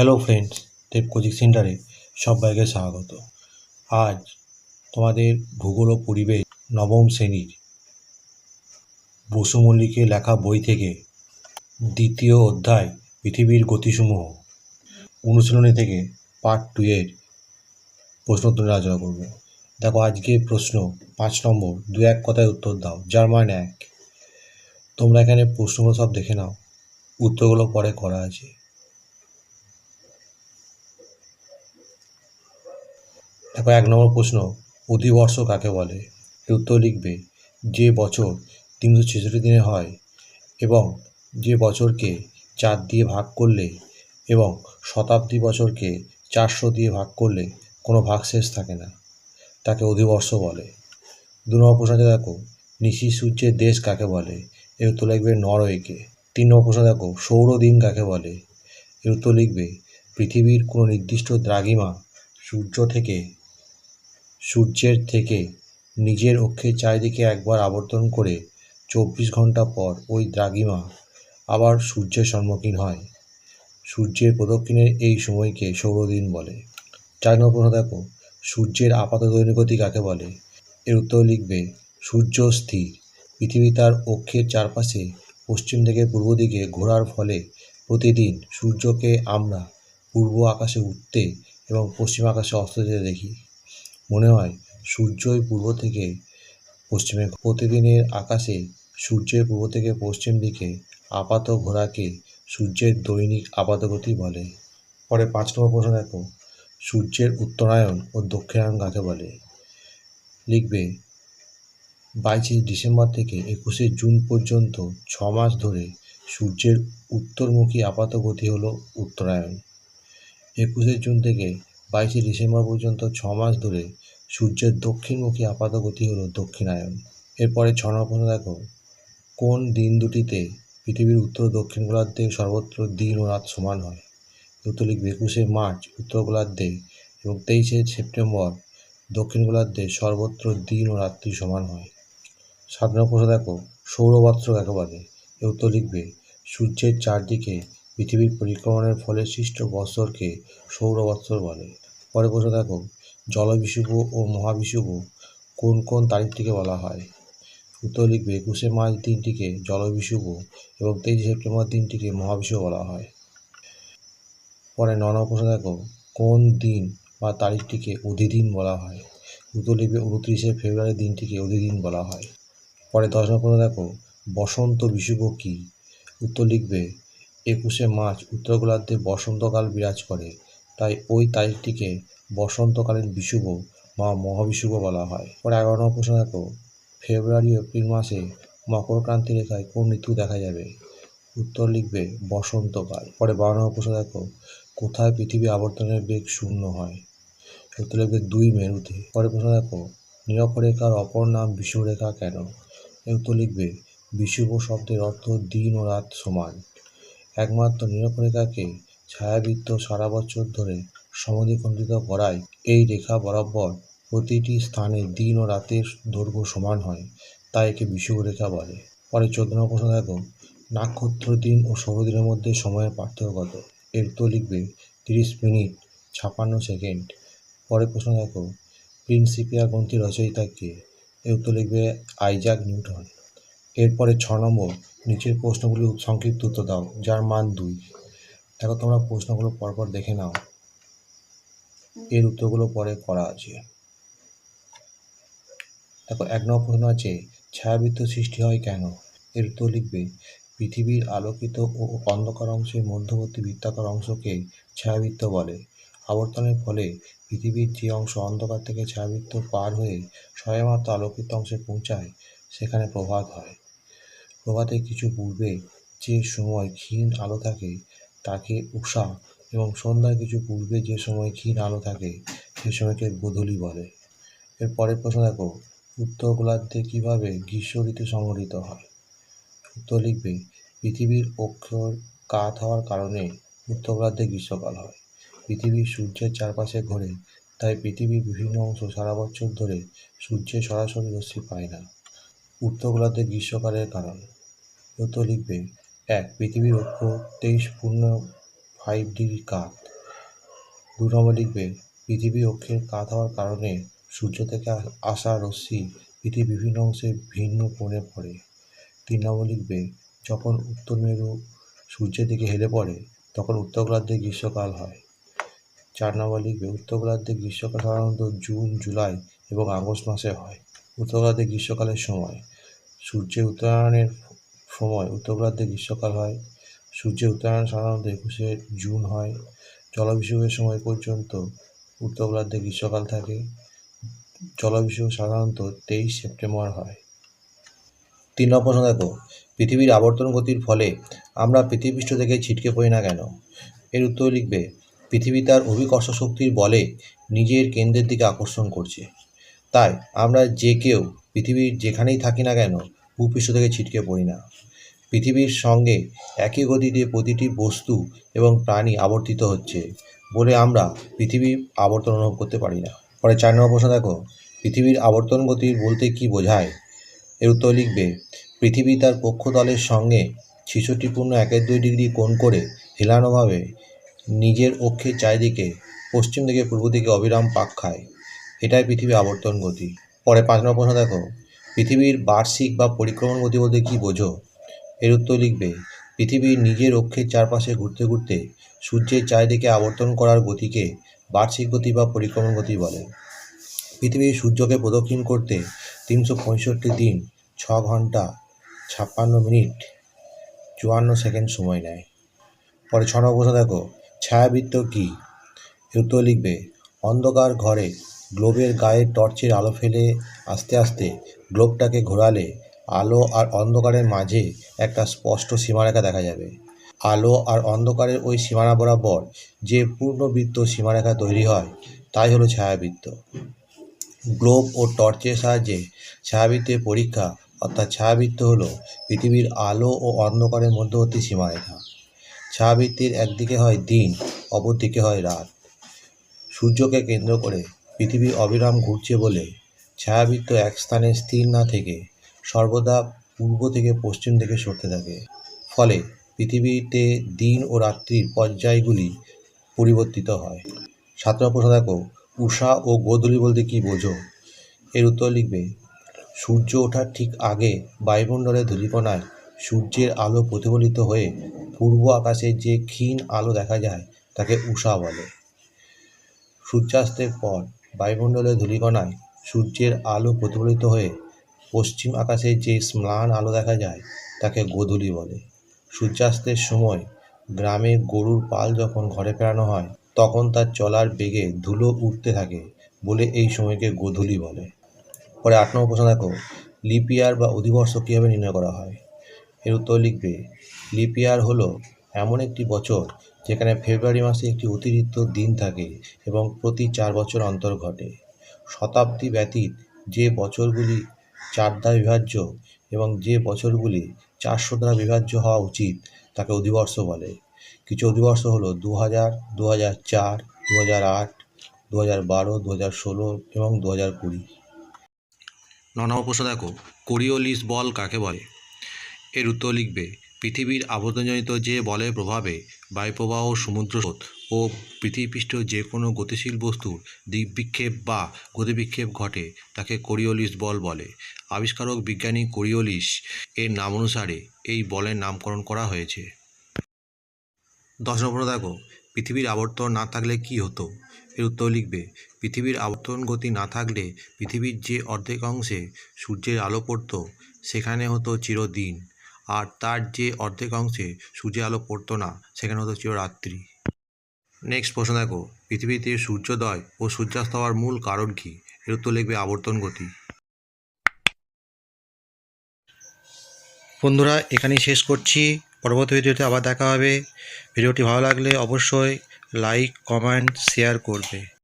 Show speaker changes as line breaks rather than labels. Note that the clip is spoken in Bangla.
হ্যালো ফ্রেন্ডস দেব কোচিং সেন্টারে সবাইকে স্বাগত। আজ তোমাদের ভূগোল ও পরিবেশ নবম শ্রেণির বসু মল্লিকের লেখা বই থেকে দ্বিতীয় অধ্যায়, পৃথিবীর গতিসমূহ অনুশীলনী থেকে পার্ট টু এর প্রশ্ন তুলে আলোচনা করব। দেখো, আজকে প্রশ্ন পাঁচ নম্বর, দু এক কথায় উত্তর দাও। জার্মান এক। তোমরা এখানে প্রশ্নগুলো সব দেখে নাও। উত্তরগুলো পরে করা আছে। দেখো এক নম্বর প্রশ্ন, অধিবর্ষ কাকে বলে? উত্তর লিখবে, যে বছর তিনশো ছেষট্টি দিনে হয় এবং যে বছরকে চার দিয়ে ভাগ করলে এবং শতাব্দী বছরকে চারশো দিয়ে ভাগ করলে কোনো ভাগ শেষ থাকে না, তাকে অধিবর্ষ বলে। দু নম্বর প্রশ্নটা দেখো, নিশি সূর্যের দেশ কাকে বলে? এর উত্তর লিখবে নরওয়েকে। তিন নম্বর প্রশ্ন দেখো সৌরদিন কাকে বলে? এর উত্তর লিখবে, পৃথিবীর কোনো নির্দিষ্ট দ্রাঘিমা সূর্য থেকে সূর্যের থেকে নিজের অক্ষের চারিদিকে একবার আবর্তন করে চব্বিশ ঘণ্টা পর ওই দ্রাঘিমা আবার সূর্যের সম্মুখীন হয়। সূর্যের প্রদক্ষিণের এই সময়কে সৌরদিন বলে। চার নম্বর দেখো, সূর্যের আপাত দৈনিকতি কাকে বলে? এর উত্তর লিখবে, সূর্য স্থির। পৃথিবী তার অক্ষের চারপাশে পশ্চিম থেকে পূর্ব দিকে ঘোরার ফলে প্রতিদিন সূর্যকে আমরা পূর্ব আকাশে উঠতে এবং পশ্চিম আকাশে অস্ত যেতে দেখি। মনে হয় সূর্যই পূর্ব থেকে পশ্চিমে প্রতিদিনের আকাশে সূর্যের পূর্ব থেকে পশ্চিম দিকে আপাত ঘোরাকে সূর্যের দৈনিক আপাতগতি বলে। পরে পাঁচ নম্বর প্রশ্ন দেখো, সূর্যের উত্তরায়ণ ও দক্ষিণায়ন কাকে বলে? লিখবে, বাইশে ডিসেম্বর থেকে একুশে জুন পর্যন্ত ছ মাস ধরে সূর্যের উত্তরমুখী আপাত গতি হল উত্তরায়ণ। একুশে জুন থেকে বাইশে ডিসেম্বর পর্যন্ত ছ মাস ধরে সূর্যের দক্ষিণমুখী আপাত গতি হল দক্ষিণায়ন। এরপরে ছ নম্বর দেখো, কোন দিন দুটিতে পৃথিবীর উত্তর দক্ষিণ গোলার্ধে সর্বত্র দিন ও রাত সমান হয়? উত্তর লিখবে, একুশে মার্চ, উত্তর গোলার্ধে এবং তেইশে সেপ্টেম্বর, দক্ষিণ গোলার্ধে সর্বত্র দিন ও রাত্রি সমান হয়। সাত নম্বর প্রশ্ন, দেখো সৌরবৎসর কাকে বলে এর উত্তর লিখবে, সূর্যের চারদিকে পৃথিবীর পরিক্রমণের ফলে সৃষ্ট বৎসরকে সৌরবৎসর বলে। পরে প্রশ্ন, দেখো জলবিষুব ও মহাবিষুব কোন কোন তারিখটিকে বলা হয়? উত্তর লিখবে একুশে মার্চ দিনটিকে জলবিষুব এবং তেইশে সেপ্টেম্বর দিনটিকে মহাবিষুব বলা হয়। পরে ন নম্বর প্রশ্ন দেখো, কোন দিন বা তারিখটিকে অধিদিন বলা হয়? উত্তর লিখবে উনত্রিশে ফেব্রুয়ারি দিনটিকে অধিদিন বলা হয়। পরে দশ নম্বর প্রশ্ন দেখো, বসন্ত বিষুব কী? উত্তর লিখবে, একুশে মার্চ উত্তর গোলার্ধে বসন্তকাল বিরাজ করে, তাই ওই তারিখটিকে বসন্তকালীন বিষুব বা মহাবিষুব বলা হয়। পরে এগারো নম্বর প্রশ্ন ফেব্রুয়ারি এপ্রিল মাসে মকরক্রান্তি রেখায় কোন ঋতু দেখা যাবে? উত্তর লিখবে, বসন্তকাল। পরে বারো নম্বর প্রশ্ন দেখো কোথায় পৃথিবী আবর্তনের বেগ শূন্য হয়? উত্তর লিখবে, দুই মেরুতে। পরে প্রশ্ন দেখো নিরক্ষরেখার অপর নাম বিষুবরেখা কেন? উত্তর লিখবে বিষুব শব্দের অর্থ দিন ও রাত সমান। একমাত্র নিরক্ষরেখাকে ছায়াবৃত্ত সারা বছর ধরে সমদ্বিখণ্ডিত করায় এই রেখা বরাবর প্রতিটি স্থানে দিন ও রাতের দৈর্ঘ্য সমান হয়, তাই একে বিষুবরেখা বলে। পরে চোদ্দ নম্বর প্রশ্ন দেখো। নক্ষত্র দিন ও সৌরদিনের মধ্যে সময়ের পার্থক্য কত? এর তো লিখবে তিরিশ মিনিট ছাপান্ন সেকেন্ড। পরের প্রশ্ন দেখো, প্রিন্সিপিয়া গ্রন্থি রচয়িতা কে? এর উত্তর লিখবে আইজাক নিউটন। এরপরে ছ নম্বর, নিচের প্রশ্নগুলি সংক্ষিপ্ত উত্তর দাও, যার মান দুই। দেখো তোমরা প্রশ্নগুলো পরপর দেখে নাও। এর উত্তরগুলো পরে করা আছে। দেখো, এক নম্বর প্রশ্ন আছে, ছায়াবৃত্ত সৃষ্টি হয় কেন? এর উত্তর লিখবে, পৃথিবীর আলোকিত ও অন্ধকার অংশের মধ্যবর্তী বৃত্তাকার অংশকে ছায়াবৃত্ত বলে। আবর্তনের ফলে পৃথিবীর যে অংশ অন্ধকার থেকে ছায়াবৃত্ত পার হয়ে সবেমাত্র আলোকিত অংশে পৌঁছায়, সেখানে প্রভাত হয়। প্রভাতে কিছু পূর্বে যে সময় ক্ষীণ আলো থাকে, তাকে উষা এবং সন্ধ্যার কিছু পূর্বে যে সময় ক্ষীণ আলো থাকে, সে সময়কে গোধূলি বলে। এর পরের প্রশ্ন দেখো, উত্তর গোলার্ধে কীভাবে গ্রীষ্ম ঋতু সংঘটিত হয়? উত্তর লিখবে, পৃথিবীর অক্ষর কাত হওয়ার কারণে উত্তর গোলার্ধে গ্রীষ্মকাল হয়। পৃথিবী সূর্যের চারপাশে ঘোরে, তাই পৃথিবীর বিভিন্ন অংশ সারা বছর ধরে সূর্যের সরাসরি রশ্মি পায় না। উত্তর গোলার্ধে গ্রীষ্মকালের কারণ। উত্তর লিখবে, এক, পৃথিবীর অক্ষ তেইশ পূর্ণ ফাইভ ডিগ্রি কাত। দু নম্বর লিখবে পৃথিবী অক্ষের কাত হওয়ার কারণে সূর্য থেকে আসা রশ্মি পৃথিবীর বিভিন্ন অংশে ভিন্ন কোণে পড়ে। তিন নম্বর লিখবে যখন উত্তর মেরু সূর্যের দিকে হেলে পড়ে, তখন উত্তর গোলার্ধে গ্রীষ্মকাল হয়। চার নম্বর লিখবে উত্তর গোলার্ধে গ্রীষ্মকাল সাধারণত জুন, জুলাই এবং আগস্ট মাসে হয়। উত্তর গোলার্ধে গ্রীষ্মকালের সময়, সূর্যের উত্তরায়ণের সময় উত্তর গোলার্ধে গ্রীষ্মকাল হয়। সূর্যের উত্তরায়ণ সাধারণত একুশে জুন হয়। জলবিষুবের সময় পর্যন্ত উত্তর গোলার্ধে গ্রীষ্মকাল থাকে। জলবিষুব সাধারণত তেইশ সেপ্টেম্বর হয়। তিন নম্বর প্রশ্ন দেখো, পৃথিবীর আবর্তন গতির ফলে আমরা পৃথিবীপৃষ্ঠ থেকে ছিটকে পড়ি না কেন? এর উত্তর লিখবে, পৃথিবী তার অভিকর্ষ শক্তির বলে নিজের কেন্দ্রের দিকে আকর্ষণ করছে। তাই আমরা যে কেউ পৃথিবীর যেখানেই থাকি না কেন, ভূপৃষ্ঠ থেকে ছিটকে পড়ি না। পৃথিবীর সঙ্গে একই গতিতে প্রতিটি বস্তু এবং প্রাণী আবর্তিত হচ্ছে বলে আমরা পৃথিবীর আবর্তন অনুভব করতে পারি না। পরে চার নম্বর প্রশ্ন দেখো, পৃথিবীর আবর্তন গতি বলতে কি বোঝায়? এর উত্তর লিখবে, পৃথিবী তার পক্ষতলের সঙ্গে ছিষট্টি পূর্ণ একের দুই ডিগ্রি কোণ করে হেলানোভাবে নিজের অক্ষের চারিদিকে, পশ্চিম দিকে পূর্ব দিকে অবিরাম পাক খায়। এটাই পৃথিবীর আবর্তন গতি। পরে পাঁচ নম্বর প্রশ্ন দেখো, পৃথিবীর বার্ষিক বা পরিক্রমণ গতি বলতে কী বোঝো? এর উত্তর লিখবে, পৃথিবীর নিজের অক্ষের চারপাশে ঘুরতে ঘুরতে সূর্যের চারিদিকে আবর্তন করার গতিকে বার্ষিক গতি বা পরিক্রমণ গতি বলে। পৃথিবী সূর্যকে প্রদক্ষিণ করতে তিনশো পঁয়ষট্টি দিন, ছ ঘণ্টা, ছাপ্পান্ন মিনিট, চুয়ান্ন সেকেন্ড সময় নেয়। পরে ছ নম্বর প্রশ্ন দেখো, ছায়াবৃত্ত কী? উত্তর লিখবে, অন্ধকার ঘরে গ্লোবের গায়ে টর্চের আলো ফেলে আস্তে আস্তে গ্লোবটাকে ঘোরালে আলো আর অন্ধকারের মাঝে একটা স্পষ্ট সীমারেখা দেখা যাবে। আলো আর অন্ধকারের ওই সীমানা বরাবর যে পূর্ণবৃত্ত সীমারেখা তৈরি হয়, তাই হলো ছায়াবৃত্ত। গ্লোব ও টর্চের সাহায্যে ছায়াবৃত্তের পরীক্ষা, অর্থাৎ ছায়াবৃত্ত হলো পৃথিবীর আলো ও অন্ধকারের মধ্যবর্তী সীমারেখা। ছায়াবৃত্তির একদিকে হয় দিন, অপরদিকে হয় রাত। সূর্যকে কেন্দ্র করে পৃথিবী অবিরাম ঘুরছে বলে ছায়াবৃত্ত এক স্থানে স্থির না থেকে সর্বদা পূর্ব থেকে পশ্চিম দিকে সরতে থাকে। ফলে পৃথিবীতে দিন ও রাত্রির পর্যায়গুলি পরিবর্তিত হয়। সাত প্রশ্ন দেখো উষা ও গোধূলি বলতে কী বোঝো? এর উত্তর লিখবে, সূর্য ওঠার ঠিক আগে বায়ুমণ্ডলের ধূলিকণায় সূর্যের আলো প্রতিফলিত হয়ে পূর্ব আকাশে যে ক্ষীণ আলো দেখা যায়, তাকে উষা বলে। সূর্যাস্তের পর বায়ুমণ্ডলের ধূলিকণায় সূর্যের আলো প্রতিফলিত হয়ে পশ্চিম আকাশে যে ম্লান আলো দেখা যায়, তাকে গোধূলি বলে। সূর্যাস্তের সময় গ্রামে গরুর পাল যখন ঘরে ফেরানো হয়, তখন তার চলার বেগে ধুলো উঠতে থাকে বলে এই সময়কে গোধূলি বলে। পরে আট নম্বর প্রশ্ন দেখো, লিপিয়ার বা অধিবর্ষ কীভাবে নির্ণয় করা হয়? এর উত্তর লিখবে, লিপিয়ার হলো এমন একটি বছর যেখানে ফেব্রুয়ারি মাসে একটি অতিরিক্ত দিন থাকে এবং প্রতি চার বছর অন্তর ঘটে। শতাব্দী ব্যতীত যে বছরগুলি চার দ্বারা বিভাজ্য এবং যে বছরগুলি চারশো দ্বারা বিভাজ্য হওয়া উচিত, তাকে অধিবর্ষ বলে। কিছু অধিবর্ষ হলো দু হাজার দু হাজার চার দু হাজার আট দু হাজার বারো দু হাজার ষোলো এবং দু হাজার কুড়ি। ন নম্বর দেখো কোরিওলিস বল কাকে বলে? এর উত্তর লিখবে, পৃথিবীর আবর্তনজনিত যে বলের প্রভাবে বায়ুপ্রবাহ সমুদ্র স্রোত। ও পৃথিবীপৃষ্ঠ যে কোনো গতিশীল বস্তুর দিকবিক্ষেপ বা গতিবিক্ষেপ ঘটে, তাকে কোরিওলিস বল বলে। আবিষ্কারক বিজ্ঞানী কোরিওলিস এর নাম অনুসারে এই বলের নামকরণ করা হয়েছে। দশ নম্বর দেখো, পৃথিবীর আবর্তন না থাকলে কি হতো? এর উত্তর লিখবে, পৃথিবীর আবর্তন গতি না থাকলে পৃথিবীর যে অর্ধেক অংশে সূর্যের আলো পড়তো, সেখানে হতো চিরদিন। আর তার যে অর্ধেক অংশে সূর্যের আলো পড়তো না, সেখানে হতো চিররাত্রি। নেক্সট প্রশ্ন দেখো, পৃথিবীতে সূর্যোদয় ও সূর্যাস্ত হওয়ার মূল কারণ কী? এর উত্তর লিখবে আবর্তন গতি। বন্ধুরা, এখানেই শেষ করছি। পরবর্তী ভিডিওতে আবার দেখা হবে। ভিডিওটি ভালো লাগলে অবশ্যই লাইক কমেন্ট শেয়ার করবে।